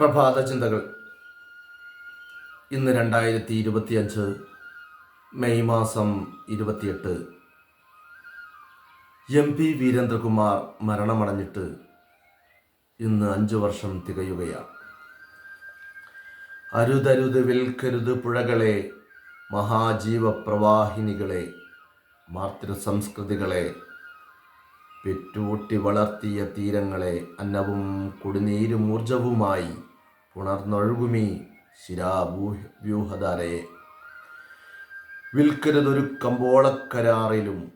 പ്രഭാത ചിന്തകൾ. ഇന്ന് രണ്ടായിരത്തി ഇരുപത്തിയഞ്ച് മെയ് മാസം ഇരുപത്തിയെട്ട്. എം പി വീരേന്ദ്രകുമാർ മരണമടഞ്ഞിട്ട് ഇന്ന് അഞ്ചു വർഷം തികയുകയാണ്. അരുതരുത് വിൽക്കരുത് പുഴകളെ മഹാജീവപ്രവാഹിനികളെ മാതൃ സംസ്കൃതികളെ പെറ്റൂട്ടി വളർത്തിയ തീരങ്ങളെ അന്നവും കുടിനീരും ഊർജവുമായി പുണർന്നൊഴുകുമീ ശിരാഭൂഹ്യൂഹധാരയെ വിൽക്കരുതൊരു കമ്പോളക്കരാറിലും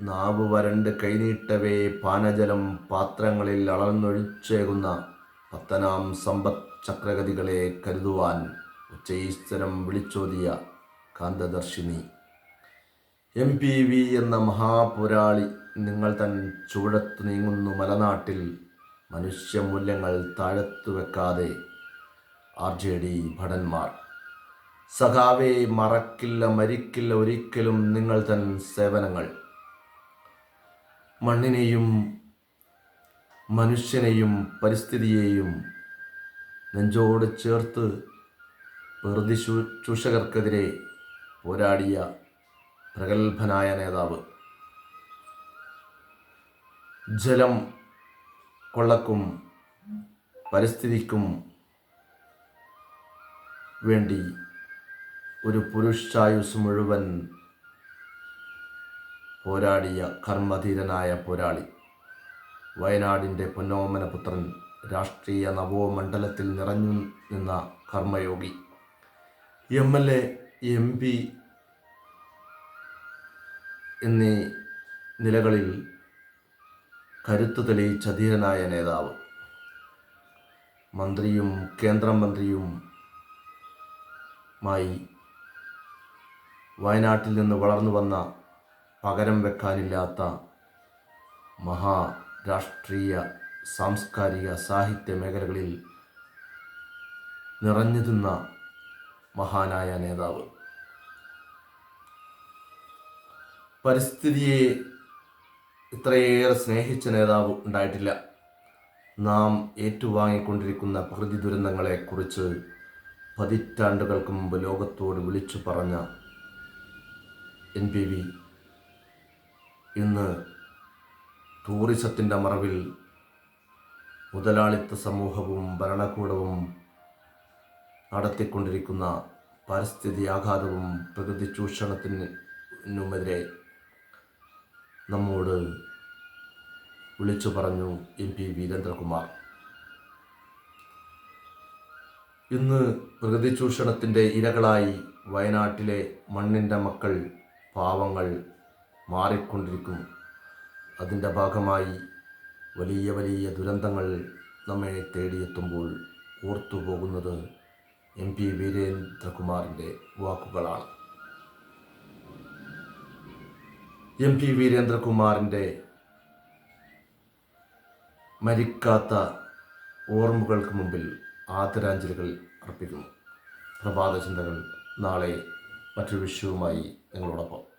നാവ് വരണ്ട് കൈനീട്ടവേ പാനജലം പാത്രങ്ങളിൽ അളന്നൊഴിച്ചേകുന്ന പത്തനാം സമ്പത് ചക്രഗതികളെ കരുതുവാൻ ഉച്ചൈശ്വരം വിളിച്ചോതിയ കാന്തദർശിനി. എം പി വി എന്ന മഹാപുരാളി നിങ്ങൾ തൻ ചുവടത്തു നീങ്ങുന്നു മലനാട്ടിൽ മനുഷ്യമൂല്യങ്ങൾ താഴത്തു വെക്കാതെ ആർ ജെ ഡി ഭടന്മാർ. സഖാവെ മറക്കില്ല മരിക്കില്ല ഒരിക്കലും നിങ്ങൾ തൻ സേവനങ്ങൾ. മണ്ണിനെയും മനുഷ്യനെയും പരിസ്ഥിതിയെയും നെഞ്ചോട് ചേർത്ത് പ്രകൃതി ചൂഷകർക്കെതിരെ പോരാടിയ പ്രഗത്ഭനായ നേതാവ്. ജലം കൊള്ളക്കും പരിസ്ഥിതിക്കും വേണ്ടി ഒരു പുരുഷായുസ് മുഴുവൻ പോരാടിയ കർമ്മധീരനായ പോരാളി വയനാടിന്റെ പൊന്നോമന പുത്രൻ രാഷ്ട്രീയ നവോമണ്ഡലത്തിൽ നിറഞ്ഞു നിന്ന കർമ്മയോഗി M L A M P എന്നീ നിലകളിൽ കരുത്തു തെളിയിച്ച ധീരനായ നേതാവ്. മന്ത്രിയും കേന്ദ്രമന്ത്രിയും മായി വയനാട്ടിൽ നിന്ന് വളർന്നു വന്ന പകരം വെക്കാനില്ലാത്ത മഹാ രാഷ്ട്രീയ സാംസ്കാരിക സാഹിത്യ മേഖലകളിൽ നിറഞ്ഞു നിന്ന മഹാനായ നേതാവ്. പരിസ്ഥിതിയെ ഇത്രയേറെ സ്നേഹിച്ച നേതാവ് ഉണ്ടായിട്ടില്ല. നാം ഏറ്റുവാങ്ങിക്കൊണ്ടിരിക്കുന്ന പ്രകൃതി ദുരന്തങ്ങളെക്കുറിച്ച് പതിറ്റാണ്ടുകൾക്ക് മുമ്പ് ലോകത്തോട് വിളിച്ചു പറഞ്ഞ എൻ പി വി ഇന്ന് ടൂറിസത്തിന്റെ മറവിൽ മുതലാളിത്ത സമൂഹവും ഭരണകൂടവും നടത്തിക്കൊണ്ടിരിക്കുന്ന പരിസ്ഥിതി ആഘാതവും പ്രകൃതി ചൂഷണത്തിനുമെതിരെ നമ്മോട് വിളിച്ചു പറഞ്ഞു എം പി വീരേന്ദ്രകുമാർ ഇന്ന് പ്രകൃതി ചൂഷണത്തിന്റെ ഇരകളായി വയനാട്ടിലെ മണ്ണിന്റെ മക്കൾ പാവങ്ങൾ മാറിക്കൊണ്ടിരിക്കും. അതിന്റെ ഭാഗമായി വലിയ വലിയ ദുരന്തങ്ങൾ നമ്മെ തേടിയെത്തുമ്പോൾ ഓർത്തു പോകുന്നത് എം പി വീരേന്ദ്രകുമാറിന്റെ വാക്കുകളാണ്. എം പി വീരേന്ദ്രകുമാറിന്റെ മരിക്കാത്ത ഓർമ്മകൾക്ക് മുമ്പിൽ ആദരാഞ്ജലികൾ അർപ്പിക്കുന്നു. പ്രഭാത ചിന്തകൾ നാളെ മറ്റൊരു വിഷയവുമായി നിങ്ങളോടൊപ്പം.